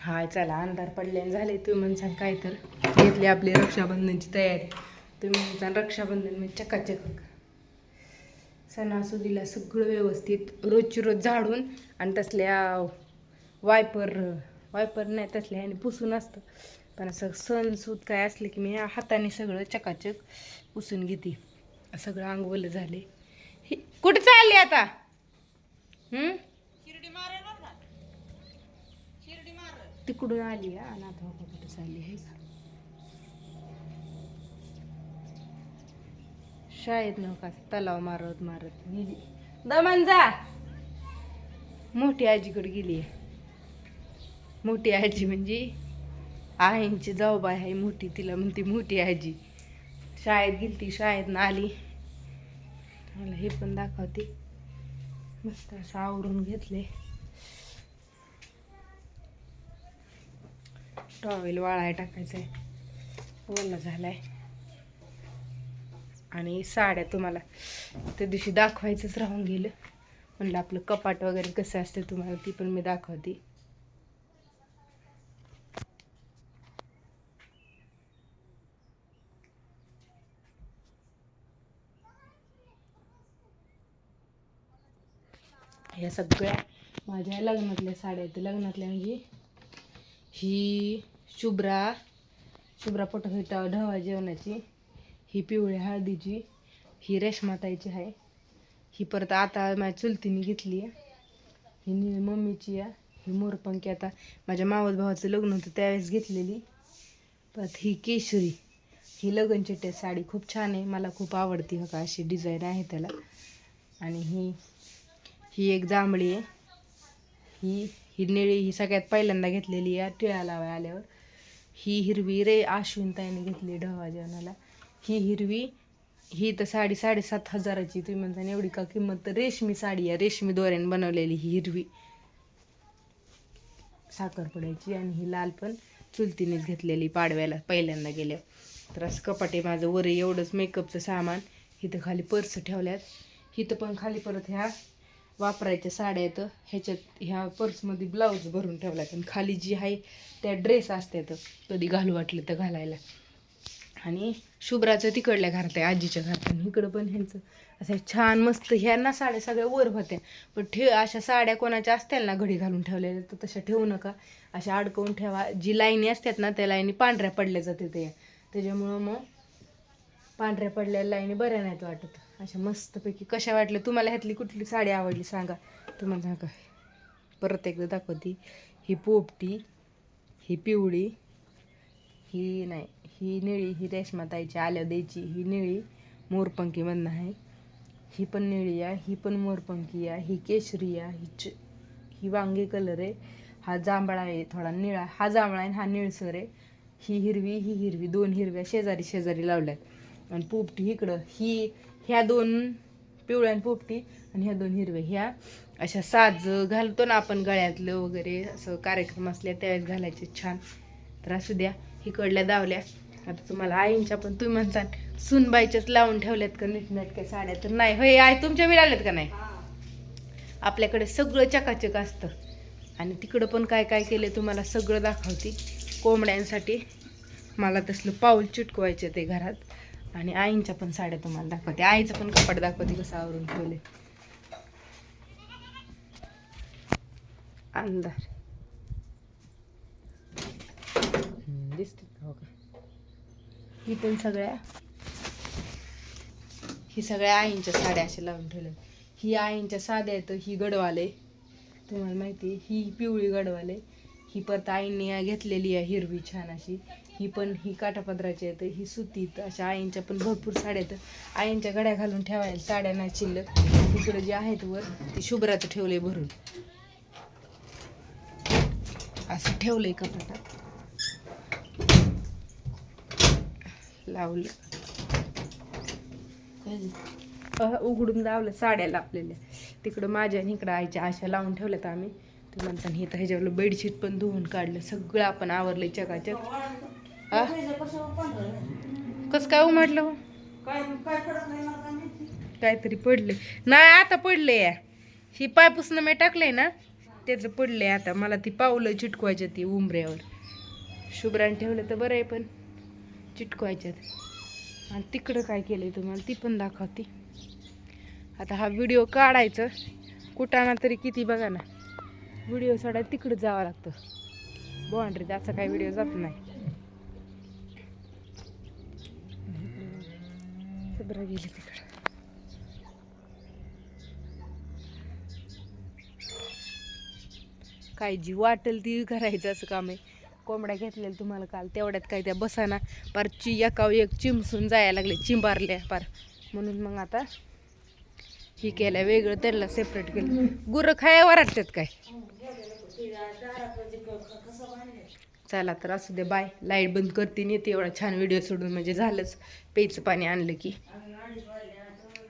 हाय चला अंधार पडल्याने झाले तुम्ही म्हणसान काय तर. घेतली आपली रक्षाबंधनची तयारी. तुम्ही म्हणसान रक्षाबंधन म्हणजे चकाचक. सणासुदीला सगळं व्यवस्थित रोजची रोज झाडून आणि तसल्या वायपर वायपर नाही तसल्या ह्याने पुसून असतं. पण असं सणसूद काय असले की मी हाताने सगळं चकाचक पुसून घेते. सगळं अंगवलं झाले. हे कुठे चालली आता? तिकडून आली आणि आता कुठं कुठे चालली आहे. का शाळेत नका तलाव मारत मारत गेली. दमन जा. मोठी आजीकडे गेली आहे. मोठी आजी म्हणजे आईंची जाऊबाई आहे मोठी. तिला म्हणते मोठी आजी. शाळेत गेली ती शाळेत आली. मला हे पण दाखवते. मस्त असं आवरून घेतले. टॉवेल वाळाय टाकायचं आहे ओला झालाय. आणि साड्या तुम्हाला त्या दिवशी दाखवायचंच राहून गेलं. म्हणलं आपलं कपाट वगैरे कसं असते तुम्हाला ती पण मी दाखवते. ह्या सगळ्या माझ्या लग्नातल्या साड्या आहेत. लग्नातल्या म्हणजे ही शुभ्रा शुभ्रा पोटासाठी ढवा जेवणाची. ही पिवळ्या हळदीची ही रेशमाताईची आहे. ही परत आता माझ्या चुलतीने घेतली आहे. ही निळी मम्मीची आहे. ही मोरपंखी आता माझ्या मावस भावाचं लग्न होतं त्यावेळेस घेतलेली. परत ही केशरी. ही लग्न चिट्टे साडी खूप छान आहे. मला खूप आवडती हो का अशी डिझाईन आहे त्याला. आणि ही ही एक जांभळी आहे. ही ही निळी ही सगळ्यात पहिल्यांदा घेतलेली आहे टिळा लावाय आल्यावर. ही हिरवी रे आश्विनताईने घेतली ढवा जेवणाला. ही हिरवी ही तर साडी साडेसात हजाराची तुम्ही म्हणता एवढी का किंमत? तर रेशमी साडी आहे. रेशमी दोऱ्याने बनवलेली ही हिरवी. साखरपुड्याची आणि ही लाल पण चुलतीनेच घेतलेली पाडव्याला पहिल्यांदा गेल्या तर असं कपाटे माझं. वर एवढंच मेकअपचं सामान. इथं खाली पर्स ठेवल्यात. इथं पण खाली परत ह्या वापरायच्या साड्या आहेत ह्याच्यात ह्या पर्समध्ये ब्लाऊज भरून ठेवला आणि खाली जी आहे त्या ड्रेस असतात कधी घालू वाटलं तर घालायला. आणि शुभ्राचं तिकडल्या घरात आहे आजीच्या घरात आणि इकडं पण ह्यांचं. असं छान मस्त ह्यांना साड्या सगळ्या वर होत्या. पण ठे अशा साड्या कोणाच्या असतील ना घडी घालून ठेवलेल्या तर तशा ठेवू नका. अशा अडकवून ठेवा. जी लाईनी असतात ना त्या लाईनी पांढऱ्या पडल्या जाते ते. त्याच्यामुळं मग पांढऱ्या पडलेल्या लाईनी बऱ्या नाहीत वाटत. अशा मस्तपैकी कशा वाटल्या? तुम्हाला ह्यातली कुठली साडी आवडली सांगा. तुम्हाला सांगा. परत एकदा दाखवते. ही पोपटी ही पिवळी ही नाही ही निळी ही रेशमाताईची आल्या द्यायची. ही निळी मोरपंखीमधनं आहे. ही पण निळी आहे ही पण मोरपंखी आहे ही केशरी आहे ही च ही वांगी कलर आहे. हा जांभळा आहे थोडा निळा. हा जांभळा आहे आणि हा निळसर आहे. ही हिरवी ही हिरवी. दोन हिरव्या शेजारी शेजारी लावल्यात. आणि पोपटी इकडं. ही ह्या दोन पिवळ्या आणि पोपटी आणि ह्या दोन हिरव्या. ह्या अशा साज घालतो ना आपण गळ्यातलं वगैरे असं कार्यक्रम असल्या त्यावेळेस घालायचे छान. तर असू द्या हिकडल्या दावल्या. आता तुम्हाला आईंच्या पण तुम्ही म्हणताल सुनबाईच्याच लावून ठेवल्यात का नीटनेटक्या साड्या? तर नाही. होय आई तुमच्या मिळाल्यात का नाही? आपल्याकडे सगळं चकाचक असतं. आणि तिकडं पण काय काय केलं तुम्हाला सगळं दाखवते. कोंबड्यांसाठी मला तसलं पाऊल चिटकवायचे ते घरात. आणि आईंच्या पण साड्या तुम्हाला दाखवते. आईचं पण कपड दाखवते कसं आवरून ठेवले. अंधार. दिसते हो का? ही पण सगळ्या. ही सगळ्या आईंच्या साड्या अशा लावून ठेवल्या. ही आईंच्या साध्या आहेत ही गडवाले. तुम्हाला माहिती आहे, ही पिवळी गडवाले. ही परत आईंनी घेतलेली आहे हिरवी छान अशी. ही पण ही काठापदराची आहेत ही सुतीत अशा आईंच्या पण भरपूर साड्या आहेत. आईंच्या गड्या घालून ठेवायला साड्या नाही शिल्लक. इकडे जे आहेत वर ती शुभ्राचं ठेवले भरून. असं ठेवलंय कपाटात. लावलं. उघडून लावलं साड्या लावलेल्या. तिकडं माझ्या आणि इकडं आईच्या आशा लावून ठेवल्यात आम्ही. ते म्हणतात हे तर ह्याच्यावर बेडशीट पण धुवून काढलं. सगळं आपण आवरलं चकाचक आ? कसं काय उमाटलं हो? काहीतरी पडले नाही आता पडले या. ही पायपुसणं मी टाकलंय ना त्याचं पडले आता. मला ती पावलं चिटकवायच्या ती उंबऱ्यावर. शुभ्रान ठेवलं तर बरं आहे पण चिटकवायच्यात. आणि तिकडं काय केलंय तुम्हाला? ती पण दाखवते. आता हा व्हिडिओ काढायचं. कुठाना तरी किती बघा ना. व्हिडिओ सोडायला तिकडं जावं लागतं. बाउंड्रीत असा काही व्हिडिओ जात नाही. शुभ्रा गेली तिकडं. काय जी वाटेल ती करायचं असं काम आहे. कोंबड्या घेतलेल्या तुम्हाला काल तेवढ्यात काय त्या बसाना. पार चि एकाव एक चिमसून जायला लागले चिंबारल्या पार. म्हणून मग आता ही केल्या वेगळं त्यांना सेपरेट केलं. गुरं खाया वाटतात काय? चला तर असू दे बाय. लाइट बंद करते आणि येते एवढा छान व्हिडिओ सोडून. म्हणजे झालंच. प्यायचं पाणी आणलं की.